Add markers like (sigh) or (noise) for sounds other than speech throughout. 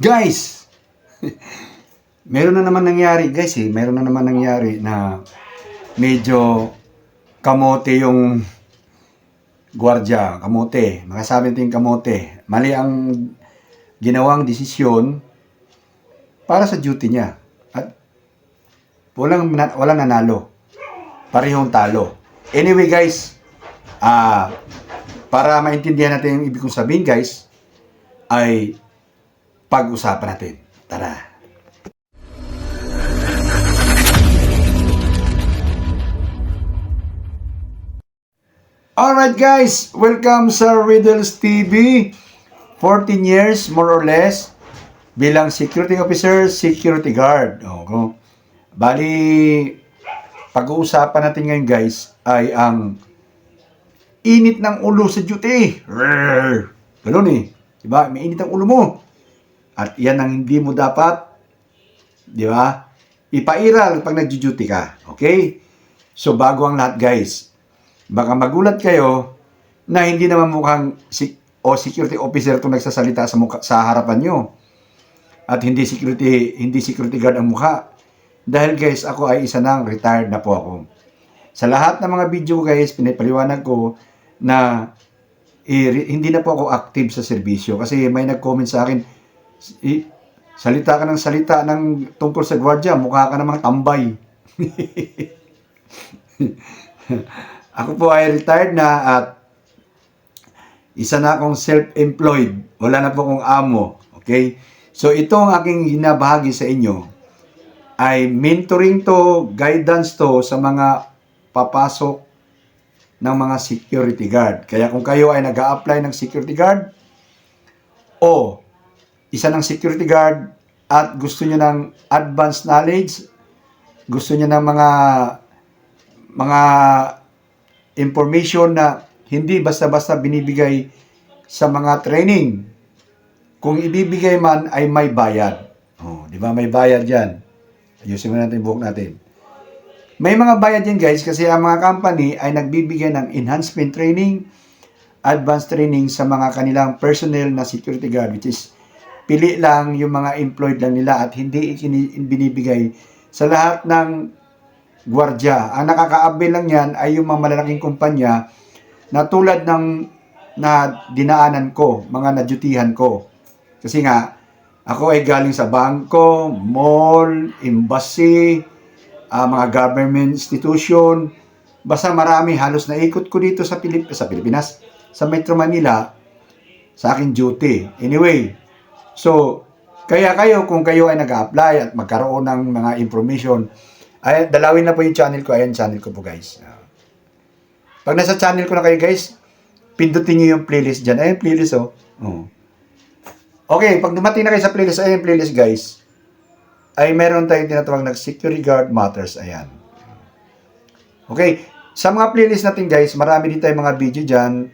Guys! (laughs) meron na naman nangyari, guys eh. Meron na naman nangyari na medyo kamote yung gwardya, kamote. Makasabi natin kamote. Mali ang ginawang desisyon para sa duty niya. At walang, walang nanalo. Parehong talo. Anyway guys, ah para maintindihan natin yung ibig kong sabihin guys, ay pag-usapan natin. Tara. Alright guys, welcome sa Riddles TV. 14 years more or less bilang security officer, security guard. O, kung- bali, pag-uusapan natin ngayon guys ay ang init ng ulo sa duty. Ganun eh. Diba? May init ang ulo mo. At yan ang hindi mo dapat, di ba? Ipairal pag nag-duty ka. Okay? So, bago ang lahat guys, baka magulat kayo na hindi naman mukhang si o security officer itong nagsasalita sa mukha, sa harapan nyo. At hindi security hindi security guard ang mukha. Dahil guys, ako ay isa nang retired na po ako. Sa lahat ng mga video guys, pinapaliwanag ko na eh, hindi na po ako active sa serbisyo kasi may nag-comment sa akin "I- salita ka ng salita ng tungkol sa gwardiya, mukha ka namang tambay. (laughs) ako po ay retired na at isa na akong self-employed. Wala na po akong amo. Okay? So ito ang aking hinabahagi sa inyo ay mentoring to, guidance to sa mga papasok ng mga security guard. Kaya kung kayo ay nag apply ng security guard o isa ng security guard at gusto niyo ng advanced knowledge, gusto niyo ng mga mga information na hindi basta-basta binibigay sa mga training. Kung ibibigay man ay may bayad. Oh, di ba may bayad 'yan? Ayusin mo natin buhok natin. May mga bayad yan guys kasi ang mga company ay nagbibigay ng enhancement training, advanced training sa mga kanilang personnel na security guard which is pili lang yung mga employed lang nila at hindi binibigay sa lahat ng gwardya. Ang nakakaabil lang yan ay yung mga malalaking kumpanya na tulad ng na dinaanan ko, mga nadyutihan ko. Kasi nga, ako ay galing sa bangko, mall, embassy, ah, mga government institution. Basta marami, halos naikot ko dito sa, Pilip sa Pilipinas, sa Metro Manila, sa aking duty. Anyway, so, kaya kayo, kung kayo ay nag-apply at magkaroon ng mga information, ay, dalawin na po yung channel ko. Ayan, channel ko po, guys. Pag nasa channel ko na kayo, guys, pindutin nyo yung playlist dyan. Ayan, playlist, oh. oh. Okay, pag dumating na kayo sa playlist, ayan, playlist, guys ay meron tayong tinatawag na security guard matters. Ayan. Okay. Sa mga playlist natin guys, marami din tayong mga video dyan.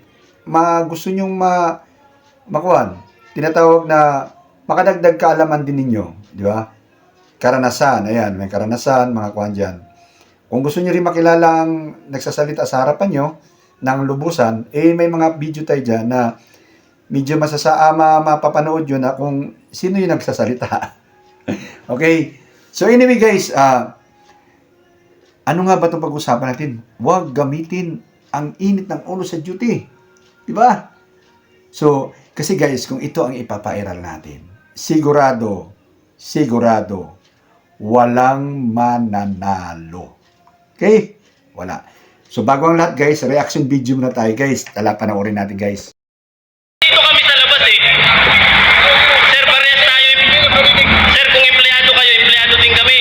Ma gusto nyong ma makuhan. Tinatawag na makadagdag kaalaman din ninyo. Di ba? Karanasan. Ayan. May karanasan, mga kuhan dyan. Kung gusto nyo rin makilala ang nagsasalita sa harapan nyo ng lubusan, eh may mga video tayo dyan na medyo masasaama mapapanood yun na kung sino yung nagsasalita. (laughs) Okay? So anyway guys, ah ano nga ba itong pag-usapan natin? Huwag gamitin ang init ng ulo sa duty. Di ba? So, kasi guys, kung ito ang ipapairal natin, sigurado, sigurado, walang mananalo. Okay? Wala. So, bago ang lahat guys, reaction video muna tayo guys. Tala, panoorin natin guys. Dito kami sa labas eh. Sir, parehas tayo. Sir, kung empleyado kayo, empleyado din kami.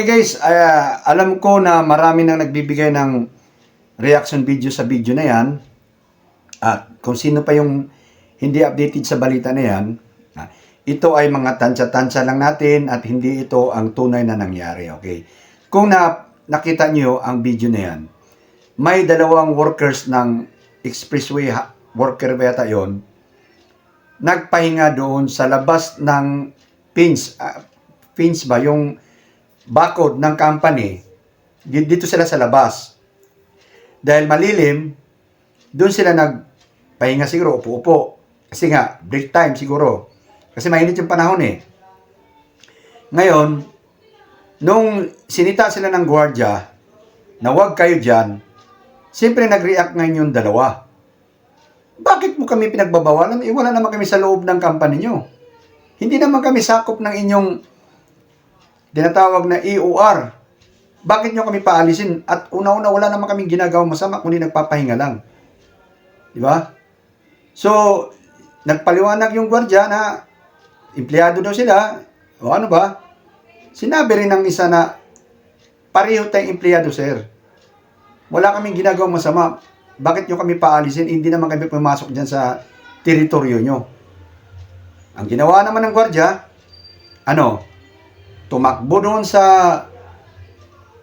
Okay guys, ah, alam ko na marami nang nagbibigay ng reaction video sa video na yan. At kung sino pa yung hindi updated sa balita na yan, ah, ito ay mga tansya-tansya lang natin at hindi ito ang tunay na nangyari. Okay? Kung na, nakita nyo ang video na yan, may dalawang workers ng expressway worker yata yun, nagpahinga doon sa labas ng pins, ah, pins ba, yung bakod ng company, di- dito sila sa labas. Dahil malilim, doon sila nagpahinga siguro, upo-upo. Kasi nga, break time siguro. Kasi mainit yung panahon eh. Ngayon, nung sinita sila ng gwardya, na huwag kayo dyan, siyempre nag-react ngayon yung dalawa. Bakit mo kami pinagbabawalan? Eh, wala naman kami sa loob ng company nyo. Hindi naman kami sakop ng inyong tinatawag na EOR. Bakit nyo kami paalisin? At una-una, wala naman kami ginagawang masama, kundi nagpapahinga lang. Di ba? So, nagpaliwanag yung gwardya na empleyado daw sila. O ano ba? Sinabi rin ng isa na pareho tayong empleyado, sir. Wala kaming ginagawang masama. Bakit nyo kami paalisin? Hindi naman kami pumasok dyan sa teritoryo nyo. Ang ginawa naman ng gwardya, ano, tumakbo doon sa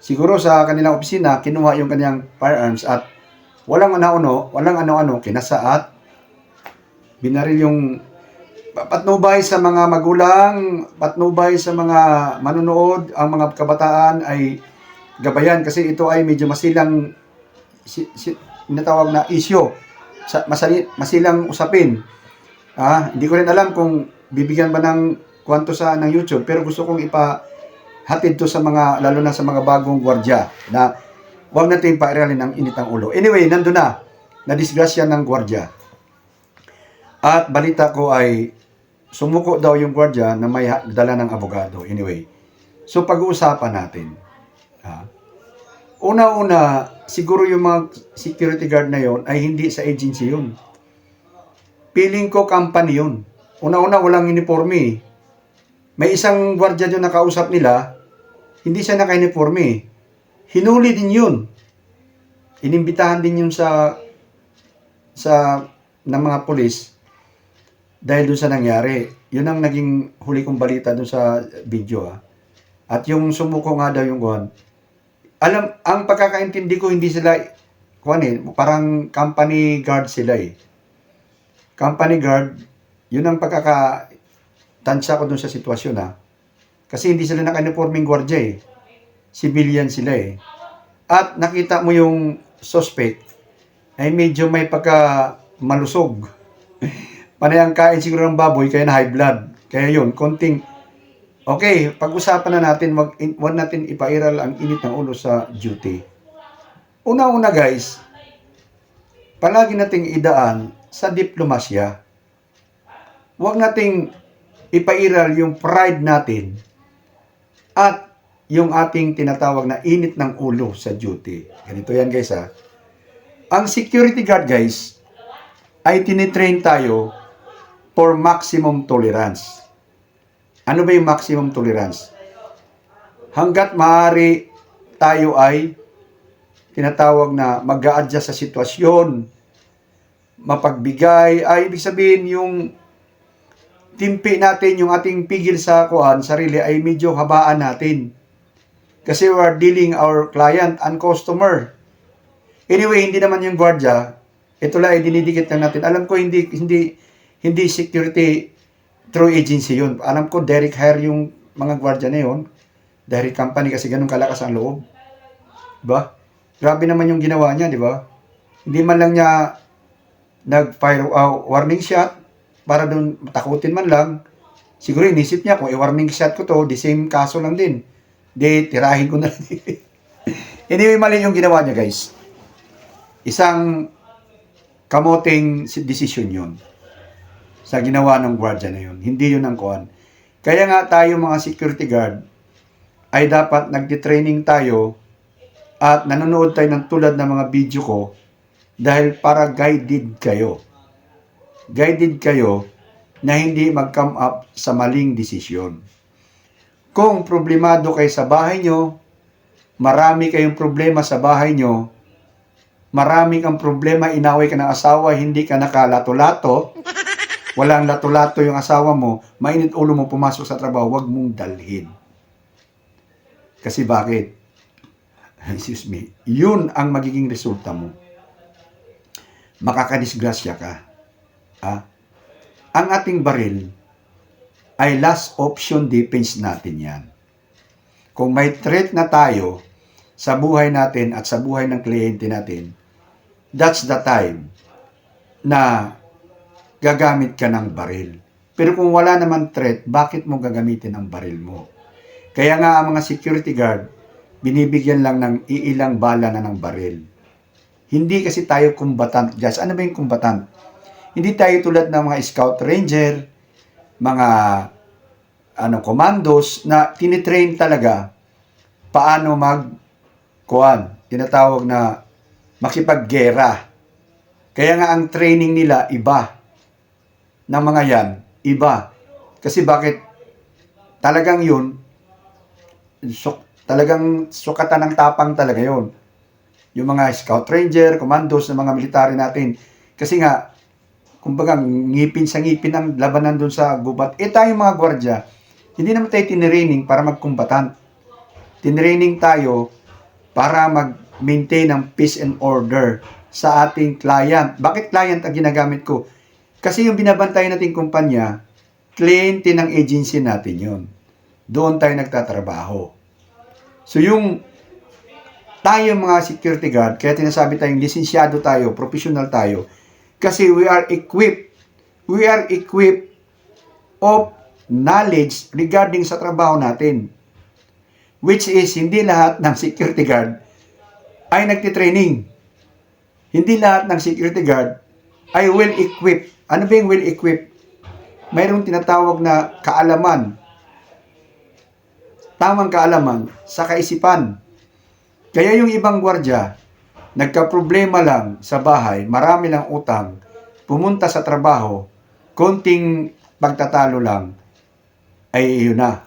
siguro sa kanilang opisina, kinuha yung kanyang firearms at walang ano-ano, walang ano-ano, kinasa at binaril yung patnubay sa mga magulang, patnubay sa mga manonood, ang mga kabataan ay gabayan kasi ito ay medyo masilang si, si, tinatawag na sa, masali, masilang usapin. Ah, hindi ko rin alam kung bibigyan ba ng kwanto sa ng YouTube pero gusto kong ipahatid to sa mga lalo na sa mga bagong gwardiya na wag natin pairalin ng init ng ulo. Anyway, nandun na na disgrasya ng gwardiya. At balita ko ay sumuko daw yung gwardiya na may dala ng abogado. Anyway, so pag-uusapan natin. Ha? Una-una, siguro yung mga security guard na yon ay hindi sa agency yun. Feeling ko company yun. Una-una, walang uniforme. May isang gwardiya doon na kausap nila, hindi siya naka-uniforme. eh. Hinuli din yun. Inimbitahan din yun sa sa ng mga pulis dahil doon sa nangyari. Yun ang naging huli kong balita doon sa video. ah. At yung sumuko nga daw yung kuhan, alam, ang pagkakaintindi ko, hindi sila, kuhan eh, parang company guard sila eh. Company guard, yun ang pagkakatansya ko dun sa sitwasyon ha. Kasi hindi sila naka-uniforming gwardiya eh. Civilian sila eh. At nakita mo yung suspect, ay medyo may pagka malusog. (laughs) Panay ang kain siguro ng baboy, kaya na high blood. Kaya yun, konting Okay, pag-usapan na natin, wag, wag natin ipairal ang init ng ulo sa duty. Una-una guys, palagi nating idaan sa diplomasya. Huwag nating ipairal yung pride natin at yung ating tinatawag na init ng ulo sa duty. Ganito yan guys ha. Ang security guard guys ay tinitrain tayo for maximum tolerance. Ano ba yung maximum tolerance? Hanggat maaari tayo ay tinatawag na mag adjust sa sitwasyon, mapagbigay, ay ibig sabihin yung timpi natin, yung ating pigil sa kuan, sarili ay medyo habaan natin. Kasi we are dealing our client and customer. Anyway, hindi naman yung gwardiya, ito lang ay dinidikit lang natin. Alam ko hindi hindi hindi security through agency yun. Alam ko direct hire yung mga gwardiya na yun. Direct company kasi ganun kalakas ang loob. Diba? Grabe naman yung ginawa niya, di ba? Hindi man lang niya nag-fire uh, warning shot para doon takutin man lang. Siguro inisip niya kung i-warning shot ko to, the same kaso lang din. Di, tirahin ko na lang. (laughs) anyway, mali yung ginawa niya, guys. Isang kamoting si- decision yun sa ginawa ng gwardiya na yun. Hindi yun ang kuhan. Kaya nga tayo mga security guard ay dapat nagti-training tayo at nanonood tayo ng tulad ng mga video ko dahil para guided kayo. Guided kayo na hindi mag-come up sa maling desisyon. Kung problemado kayo sa bahay nyo, marami kayong problema sa bahay nyo, marami kang problema, inaway ka ng asawa, hindi ka nakalato-lato, (laughs) walang lato-lato yung asawa mo, mainit ulo mo pumasok sa trabaho, wag mong dalhin. Kasi bakit? (laughs) Excuse me. Yun ang magiging resulta mo. Makakadisgrasya ka. Ah? Ang ating baril ay last option defense natin yan. Kung may threat na tayo sa buhay natin at sa buhay ng kliyente natin, that's the time na gagamit ka ng baril. Pero kung wala naman threat, bakit mo gagamitin ang baril mo? Kaya nga ang mga security guard, binibigyan lang ng iilang bala na ng baril. Hindi kasi tayo combatant, Just Ano ba yung combatant? Hindi tayo tulad ng mga scout ranger, mga ano commandos na tinitrain talaga paano mag kuan, tinatawag na makipaggera. Kaya nga ang training nila iba ng mga yan, iba. Kasi bakit talagang yun so, talagang sukatan ng tapang talaga yon yung mga scout ranger, commandos ng mga military natin. Kasi nga, kumbaga, ngipin sa ngipin ang labanan doon sa gubat. Eh tayo mga gwardya, hindi naman tayo tinraining para magkumbatant. Tinraining tayo para mag-maintain ng peace and order sa ating client. Bakit client ang ginagamit ko? Kasi yung binabantayan nating kumpanya, kliyente ng agency natin yon. Doon tayo nagtatrabaho. So yung tayo mga security guard, kaya tinasabi tayong lisensyado tayo, professional tayo, kasi we are equipped, we are equipped of knowledge regarding sa trabaho natin. Which is, hindi lahat ng security guard ay nagtitraining. Hindi lahat ng security guard ay well-equipped. Ano ba yung well-equipped? Mayroong tinatawag na kaalaman. Tamang kaalaman sa kaisipan. Kaya yung ibang gwardya, nagka-problema lang sa bahay, marami lang utang, pumunta sa trabaho, konting pagtatalo lang, ay yun na.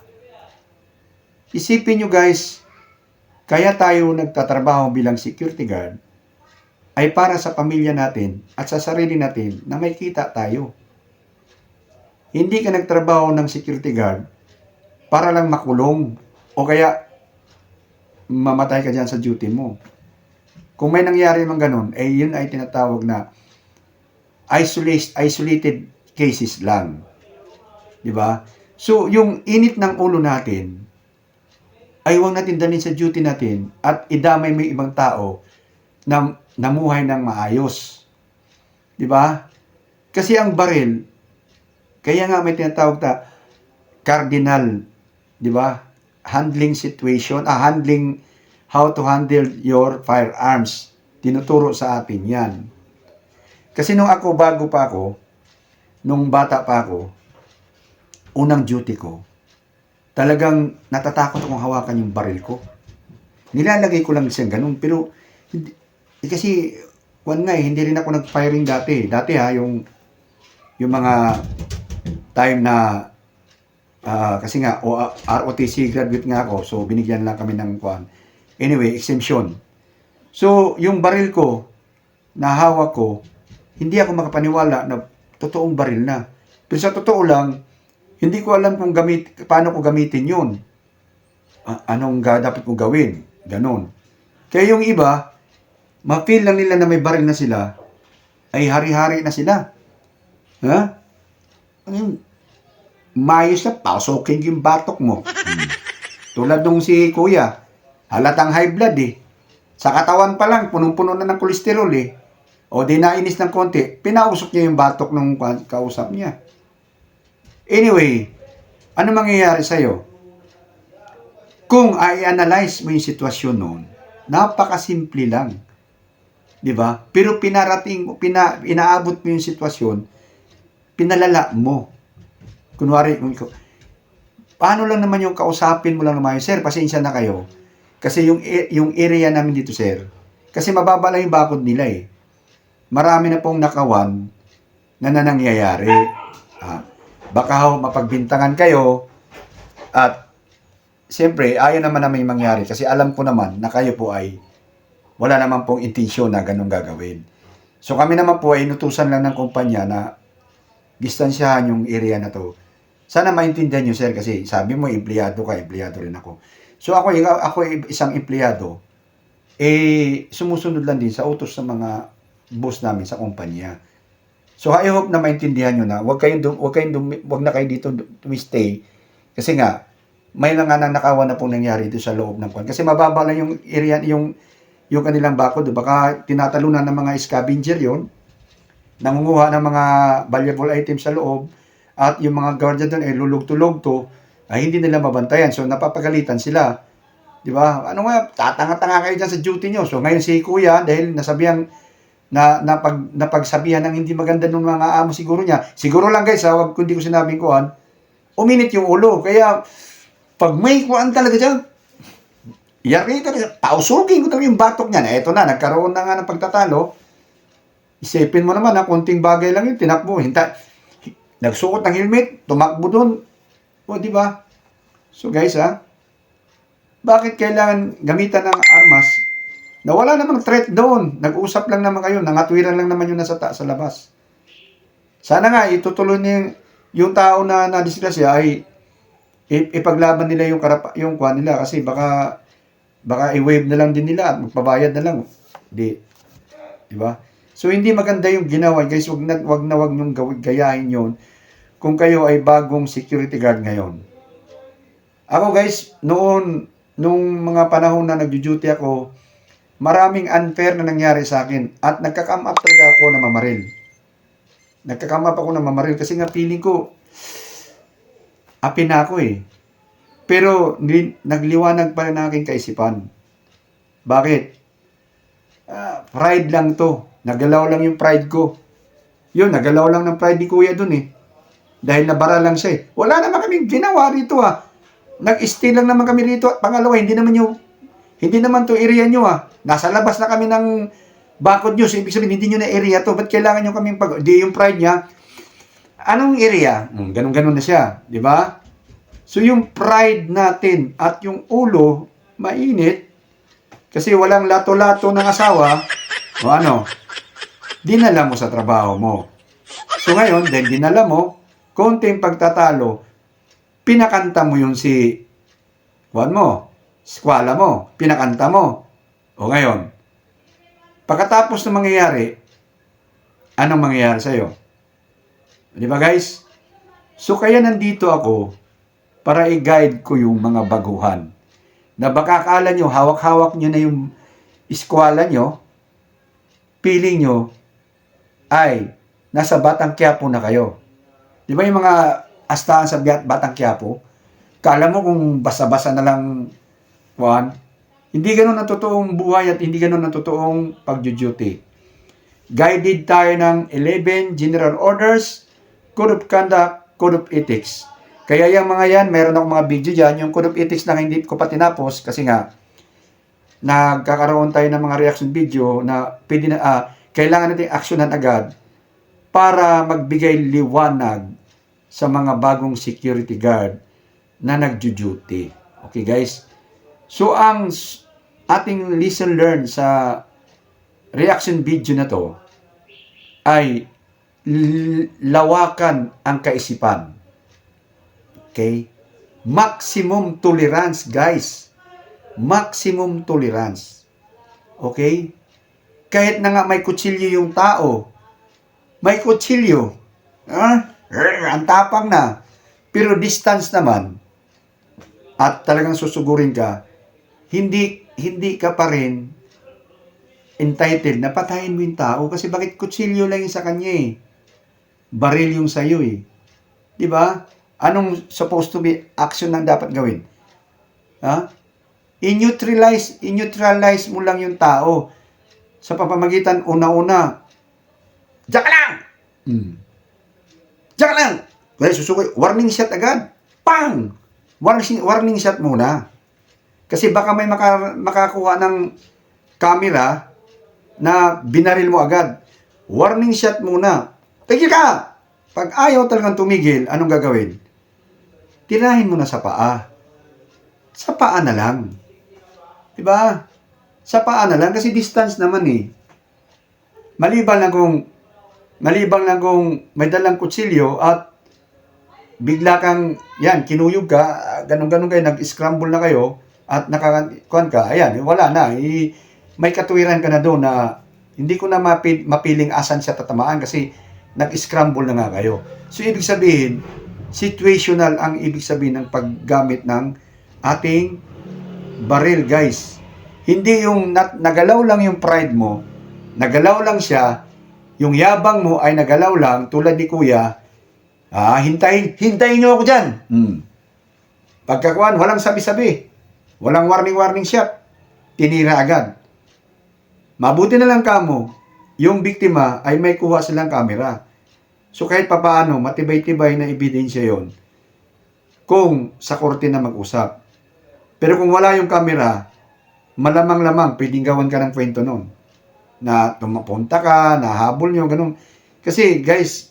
Isipin nyo guys, kaya tayo nagtatrabaho bilang security guard, ay para sa pamilya natin at sa sarili natin na may kita tayo. Hindi ka nagtrabaho ng security guard para lang makulong o kaya mamatay ka dyan sa duty mo. Kung may nangyari man ganun, eh yun ay tinatawag na isolate, isolated cases lang. Di ba? So, yung init ng ulo natin, ay huwag natin dalhin sa duty natin at idamay may ibang tao na namuhay ng maayos. Di ba? Kasi ang baril, kaya nga may tinatawag na cardinal, di ba? Handling situation, ah, handling how to handle your firearms. Tinuturo sa atin yan. Kasi nung ako, bago pa ako, nung bata pa ako, unang duty ko, talagang natatakot akong hawakan yung baril ko. Nilalagay ko lang siya ganun, pero hindi, eh, kasi one nga eh, hindi rin ako nag-firing dati. Dati ha, yung yung mga time na ah, kasi nga ROTC graduate nga ako, so binigyan lang kami ng kwan. Anyway, exemption. So, yung baril ko, na hawak ko, hindi ako makapaniwala na totoong baril na. Pero sa totoo lang, hindi ko alam kung gamit, paano ko gamitin yun. Anong dapat kong gawin. Ganon. Kaya yung iba, ma-feel lang nila na may baril na sila, ay hari-hari na sila. Ha? Ano mayos na, pasokin yung batok mo. Hmm. Tulad nung si kuya, halatang high blood eh. Sa katawan pa lang, punong-puno na ng kolesterol eh. O di nainis ng konti, pinausok niya yung batok ng ka- kausap niya. Anyway, ano mangyayari sa'yo? Kung i-analyze mo yung sitwasyon noon, napakasimple lang. Di ba? Pero pinarating mo, pina, inaabot mo yung sitwasyon, pinalala mo. Kunwari, paano lang naman yung kausapin mo lang naman sir, pasensya na kayo. Kasi yung, i- yung area namin dito, sir, kasi mababa lang yung bakod nila eh. Marami na pong nakawan na nanangyayari. Ah, baka ho, mapagbintangan kayo at siyempre, ayaw naman namin mangyari kasi alam ko naman na kayo po ay wala naman pong intensyon na ganun gagawin. So kami naman po ay inutusan lang ng kumpanya na distansyahan yung area na to. Sana maintindihan nyo, sir, kasi sabi mo, empleyado ka, empleyado rin ako. So ako, ako isang empleyado, eh, sumusunod lang din sa utos ng mga boss namin sa kumpanya. So I hope na maintindihan nyo na, wag kayong, wag kayong wag na kayo dito tumistay. Kasi nga, may nga nang nakawan na pong nangyari dito sa loob ng kwan. Kasi mababa lang yung area, yung, yung kanilang bakod. Baka tinatalunan ng mga scavenger yon nangunguha ng mga valuable items sa loob at yung mga guardia doon ay lulog-tulog ay hindi nila mabantayan. So napapagalitan sila. Di ba? Ano nga, tatanga-tanga kayo dyan sa duty nyo. So ngayon si kuya, dahil nasabihan, na napag napagsabihan ng hindi maganda ng mga amo siguro niya. Siguro lang guys, ha, wag kundi ko sinabing kuan, uminit yung ulo. Kaya pag may kuan talaga diyan, yari talaga, pausugin ko yung batok niya. Na eto na, nagkaroon na nga ng pagtatalo. Isipin mo naman ha, konting bagay lang yun, tinakbo. Hinta, nagsuot ng helmet, tumakbo doon. O, di ba? So guys ha, bakit kailangan gamitan ng armas na wala namang threat doon. Nag-usap lang naman kayo, nangatwiran lang naman yung nasa ta- sa labas. Sana nga, itutuloy niya yung, yung tao na nadisgrasya ay ipaglaban nila yung karapa, yung kwan nila kasi baka baka i-wave na lang din nila at magpabayad na lang. Di. Di ba? So hindi maganda yung ginawa, guys. Wag na wag na wag gawin gayahin 'yon kung kayo ay bagong security guard ngayon. Ako guys, noon nung mga panahon na nagjo-duty ako, maraming unfair na nangyari sa akin at nagka-come up talaga ako na mamaril. Nagka-come up ako na mamaril kasi nga feeling ko api na ako eh. Pero nagliwanag pa ang aking kaisipan. Bakit? Ah, pride lang to. Nagalaw lang yung pride ko. Yun, nagalaw lang ng pride ni kuya dun eh. Dahil nabara lang siya eh. Wala naman kaming ginawa rito ah. Nag-stay lang naman kami rito. At pangalawa, hindi naman yung hindi naman to area nyo ah. Nasa labas na kami ng bakod nyo. So, ibig sabihin, hindi nyo na area to. Ba't kailangan nyo kaming pag... Di yung pride niya. Anong area? Hmm, ganun-ganun na siya. Di ba? So, yung pride natin at yung ulo, mainit. Kasi walang lato-lato ng asawa. O ano? Dinala mo sa trabaho mo. So, ngayon, dahil dinala mo, konting pagtatalo, pinakanta mo yung si... Kuhan mo skwala mo, pinakanta mo. O ngayon, pagkatapos ng mangyayari, anong mangyayari sa'yo? Di ba guys? So kaya nandito ako para i-guide ko yung mga baguhan. Na baka akala nyo, hawak-hawak nyo na yung eskwala nyo, feeling nyo, ay, nasa Batang Quiapo na kayo. Di ba yung mga astahan sa Bat- Batang Quiapo? Kala mo kung basa-basa na lang Juan, hindi ganun ang totoong buhay at hindi ganun ang totoong pagjuduty. Guided tayo ng 11 General Orders, Code of Conduct, Code of Ethics. Kaya yung mga yan, meron akong mga video dyan. Yung Code of Ethics na hindi ko pa tinapos kasi nga, nagkakaroon tayo ng mga reaction video na pwede na, ah, kailangan natin aksyonan agad para magbigay liwanag sa mga bagong security guard na nagjo-duty. Okay guys? So ang ating listen learn sa reaction video na to ay lawakan ang kaisipan. Okay? Maximum tolerance, guys. Maximum tolerance. Okay? Kahit na nga may kutsilyo yung tao, may kutsilyo. Ah, ang tapang na. Pero distance naman, at talagang susugurin ka, hindi hindi ka pa rin entitled na patayin mo yung tao kasi bakit kutsilyo lang yung sa kanya eh. Baril yung sa'yo eh. Di ba? Anong supposed to be action ang dapat gawin? Ha? I-neutralize, i-neutralize mo lang yung tao sa pamamagitan una-una. Diyan ka lang! Hmm. Diyan lang! Kaya susukoy, warning shot agad. Pang! warning, warning shot muna. Kasi baka may maka, makakuha ng camera na binaril mo agad. Warning shot muna. Tigil ka! Pag ayaw talagang tumigil, anong gagawin? Tirahin mo na sa paa. Sa paa na lang. Diba? Sa paa na lang kasi distance naman eh. Maliban lang kung maliban lang kung may dalang kutsilyo at bigla kang, yan, kinuyog ka, ganun-ganun kayo, nag-scramble na kayo, at nakakuan ka, ayan, wala na. I, may katuwiran ka na doon na hindi ko na mapi, mapiling asan siya tatamaan kasi nag-scramble na nga kayo. So, ibig sabihin, situational ang ibig sabihin ng paggamit ng ating baril, guys. Hindi yung nat, nagalaw lang yung pride mo, nagalaw lang siya, yung yabang mo ay nagalaw lang, tulad ni kuya, ah, hintayin, hintayin nyo ako dyan. Hmm. Pagkakuan, walang sabi-sabi. Walang warning-warning shot. Tinira agad. Mabuti na lang kamo, yung biktima ay may kuha silang camera. So kahit papaano, matibay-tibay na ebidensya yon kung sa korte na mag-usap. Pero kung wala yung camera, malamang-lamang pwedeng gawan ka ng kwento nun. Na tumapunta ka, nahabol nyo, ganun. Kasi guys,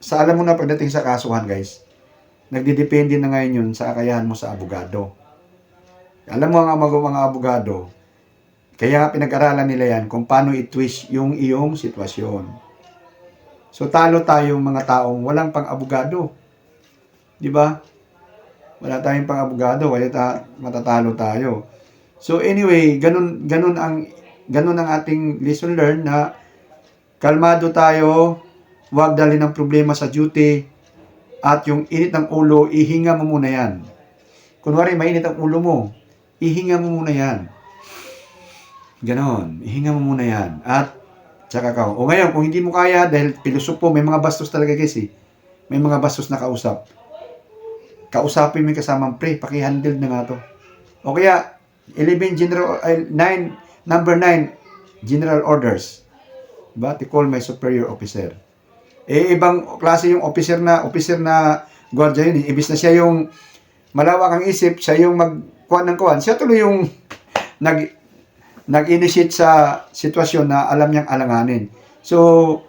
sa alam mo na pagdating sa kasuhan guys, nagdidepende na ngayon yun sa kakayahan mo sa abogado. Alam mo ang mga, mga abogado, kaya pinag-aralan nila yan kung paano i-twist yung iyong sitwasyon. So talo tayong mga taong walang pang-abogado. Di ba? Wala tayong pang-abogado, kaya ta- matatalo tayo. So anyway, ganun ganun ang ganun ang ating lesson learned na kalmado tayo, huwag dalhin ng problema sa duty at yung init ng ulo, ihinga mo muna yan. Kunwari, mainit ang ulo mo, ihinga mo muna yan. Ganon, ihinga mo muna yan. At, tsaka ka. O ngayon, kung hindi mo kaya, dahil pilosopo, may mga bastos talaga guys eh. May mga bastos na kausap. Kausapin mo yung kasamang pre, paki-handle na nga to. O kaya, 11 general, ay, 9, number 9, general orders. Diba? To call my superior officer. Eh, ibang klase yung officer na, officer na gwardiya yun eh. Ibis na siya yung malawak ang isip, siya yung magkuhan ng kuhan. Siya tuloy yung (laughs) nag, nag-initiate sa sitwasyon na alam niyang alanganin. So,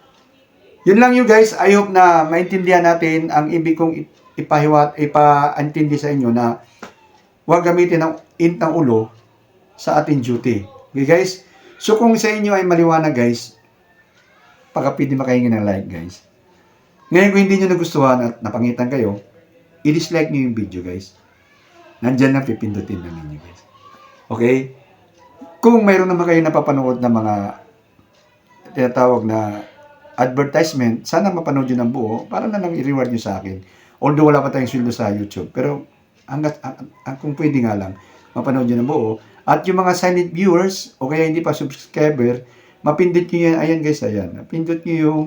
yun lang you guys. I hope na maintindihan natin ang ibig kong ip- ipahiwat, ipaintindi sa inyo na huwag gamitin ng int ng ulo sa ating duty. Okay guys? So kung sa inyo ay maliwanag guys, baka pwede makahingi ng like guys. Ngayon kung hindi nyo nagustuhan at napangitan kayo, i-dislike nyo yung video guys. Nandyan lang pipindutin lang ninyo guys. Okay? Kung mayroon naman kayo napapanood na mga tinatawag na advertisement, sana mapanood yun ng buo para na lang i-reward nyo sa akin. Although wala pa tayong sweldo sa YouTube, pero hanggat, ang, ang, kung pwede nga lang, mapanood nyo ng buo. At yung mga silent viewers, o kaya hindi pa subscriber, mapindot nyo yan, ayan guys, ayan. Pindot nyo yung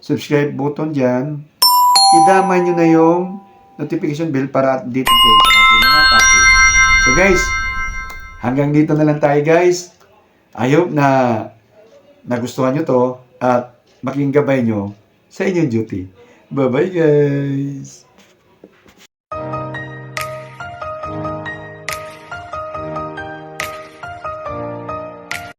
subscribe button dyan. Idamay nyo na yung notification bell para update kayo sa ating mga topic. So guys, hanggang dito na lang tayo guys. I na nagustuhan nyo to at maging gabay nyo sa inyong duty. Bye-bye guys!